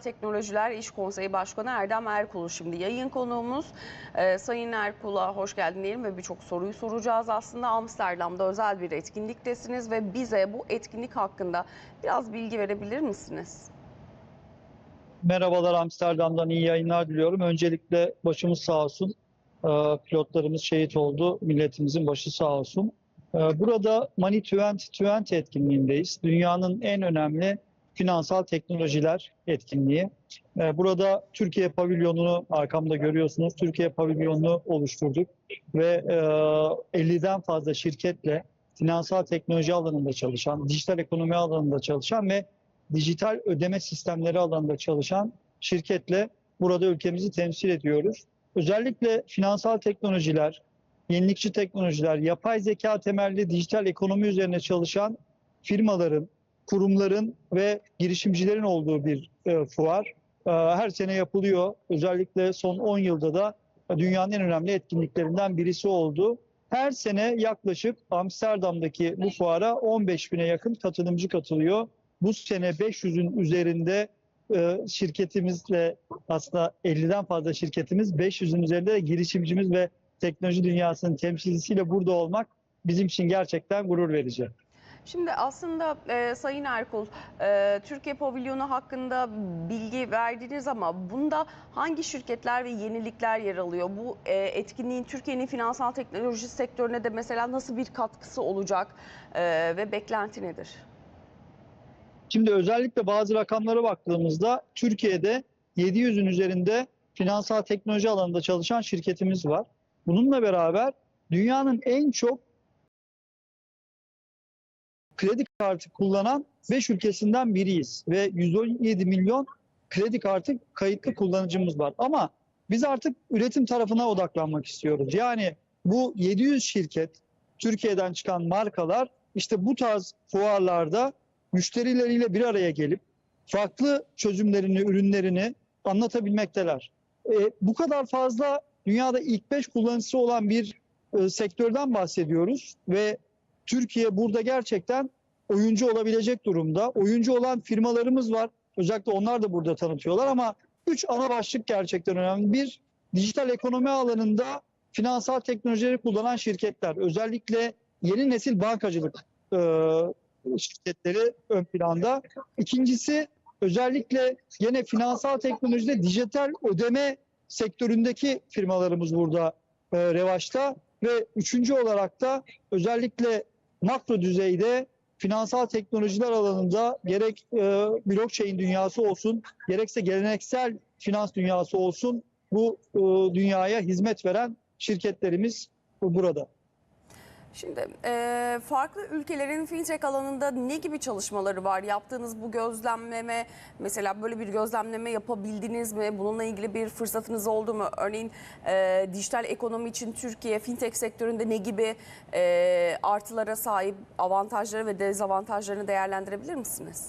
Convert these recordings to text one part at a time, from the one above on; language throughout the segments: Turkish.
Teknolojiler İş Konseyi Başkanı Erdem Erkul'u şimdi yayın konuğumuz. Ee, Sayın Erkul'a hoş geldin diyelim ve birçok soruyu soracağız aslında. Amsterdam'da özel bir etkinliktesiniz ve bize bu etkinlik hakkında biraz bilgi verebilir misiniz? Merhabalar Amsterdam'dan iyi yayınlar diliyorum. Öncelikle başımız sağ olsun. Ee, Pilotlarımız şehit oldu. Milletimizin başı sağ olsun. Ee, Burada Money 2020 etkinliğindeyiz. Dünyanın en önemli finansal teknolojiler etkinliği. Ee, Burada Türkiye pavilyonunu arkamda görüyorsunuz. Türkiye pavilyonunu oluşturduk ve e, 50'den fazla şirketle finansal teknoloji alanında çalışan, dijital ekonomi alanında çalışan ve dijital ödeme sistemleri alanında çalışan şirketle burada ülkemizi temsil ediyoruz. Özellikle finansal teknolojiler, yenilikçi teknolojiler, yapay zeka temelli dijital ekonomi üzerine çalışan firmaların, kurumların ve girişimcilerin olduğu bir e, fuar. E, her sene yapılıyor. Özellikle son 10 yılda da dünyanın en önemli etkinliklerinden birisi oldu. Her sene yaklaşık Amsterdam'daki bu fuara 15 bine yakın katılımcı katılıyor bu sene 500'ün üzerinde e, şirketimizle aslında 50'den fazla şirketimiz 500'ün üzerinde de girişimcimiz ve teknoloji dünyasının temsilcisiyle burada olmak bizim için gerçekten gurur verici. Şimdi aslında e, Sayın Erkul, e, Türkiye pavilyonu hakkında bilgi verdiniz ama bunda hangi şirketler ve yenilikler yer alıyor? Bu e, etkinliğin Türkiye'nin finansal teknoloji sektörüne de mesela nasıl bir katkısı olacak e, ve beklenti nedir? Şimdi özellikle bazı rakamlara baktığımızda Türkiye'de 700'ün üzerinde finansal teknoloji alanında çalışan şirketimiz var. Bununla beraber dünyanın en çok kredi kartı kullanan 5 ülkesinden biriyiz ve 117 milyon kredi kartı kayıtlı kullanıcımız var. Ama biz artık üretim tarafına odaklanmak istiyoruz. Yani bu 700 şirket, Türkiye'den çıkan markalar işte bu tarz fuarlarda müşterileriyle bir araya gelip farklı çözümlerini, ürünlerini anlatabilmekteler. E, bu kadar fazla dünyada ilk 5 kullanıcısı olan bir e, sektörden bahsediyoruz ve Türkiye burada gerçekten oyuncu olabilecek durumda. Oyuncu olan firmalarımız var. Özellikle onlar da burada tanıtıyorlar ama üç ana başlık gerçekten önemli. Bir, dijital ekonomi alanında finansal teknolojileri kullanan şirketler. Özellikle yeni nesil bankacılık e, şirketleri ön planda. İkincisi özellikle yine finansal teknolojide dijital ödeme sektöründeki firmalarımız burada e, revaçta ve üçüncü olarak da özellikle makro düzeyde finansal teknolojiler alanında gerek e, blockchain dünyası olsun gerekse geleneksel finans dünyası olsun bu e, dünyaya hizmet veren şirketlerimiz burada. Şimdi e, farklı ülkelerin fintech alanında ne gibi çalışmaları var? Yaptığınız bu gözlemleme, mesela böyle bir gözlemleme yapabildiniz mi? Bununla ilgili bir fırsatınız oldu mu? Örneğin e, dijital ekonomi için Türkiye fintech sektöründe ne gibi e, artılara sahip, avantajları ve dezavantajlarını değerlendirebilir misiniz?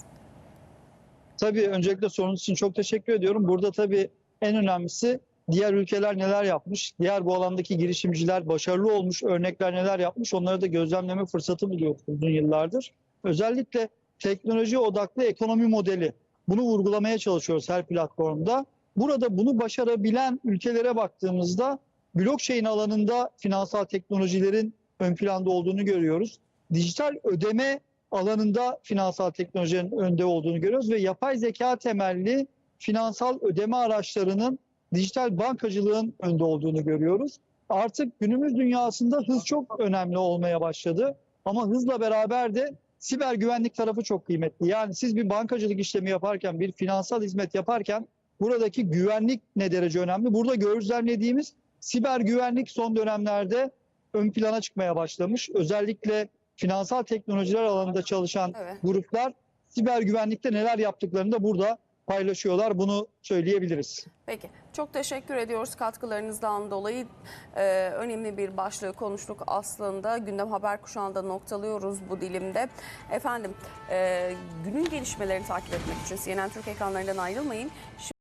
Tabii öncelikle sorunuz için çok teşekkür ediyorum. Burada tabii en önemlisi diğer ülkeler neler yapmış, diğer bu alandaki girişimciler başarılı olmuş, örnekler neler yapmış onları da gözlemleme fırsatı buluyoruz uzun yıllardır. Özellikle teknoloji odaklı ekonomi modeli. Bunu vurgulamaya çalışıyoruz her platformda. Burada bunu başarabilen ülkelere baktığımızda blockchain alanında finansal teknolojilerin ön planda olduğunu görüyoruz. Dijital ödeme alanında finansal teknolojinin önde olduğunu görüyoruz ve yapay zeka temelli finansal ödeme araçlarının dijital bankacılığın önde olduğunu görüyoruz. Artık günümüz dünyasında hız çok önemli olmaya başladı. Ama hızla beraber de siber güvenlik tarafı çok kıymetli. Yani siz bir bankacılık işlemi yaparken, bir finansal hizmet yaparken buradaki güvenlik ne derece önemli? Burada gözlemlediğimiz siber güvenlik son dönemlerde ön plana çıkmaya başlamış. Özellikle finansal teknolojiler alanında çalışan Evet. gruplar siber güvenlikte neler yaptıklarını da burada paylaşıyorlar. Bunu söyleyebiliriz. Peki, çok teşekkür ediyoruz katkılarınızdan dolayı. Ee, önemli bir başlığı konuştuk aslında. Gündem Haber Kuşağı'nda noktalıyoruz bu dilimde. Efendim, e, günün gelişmelerini takip etmek için CNN Türk ekranlarından ayrılmayın. Şimdi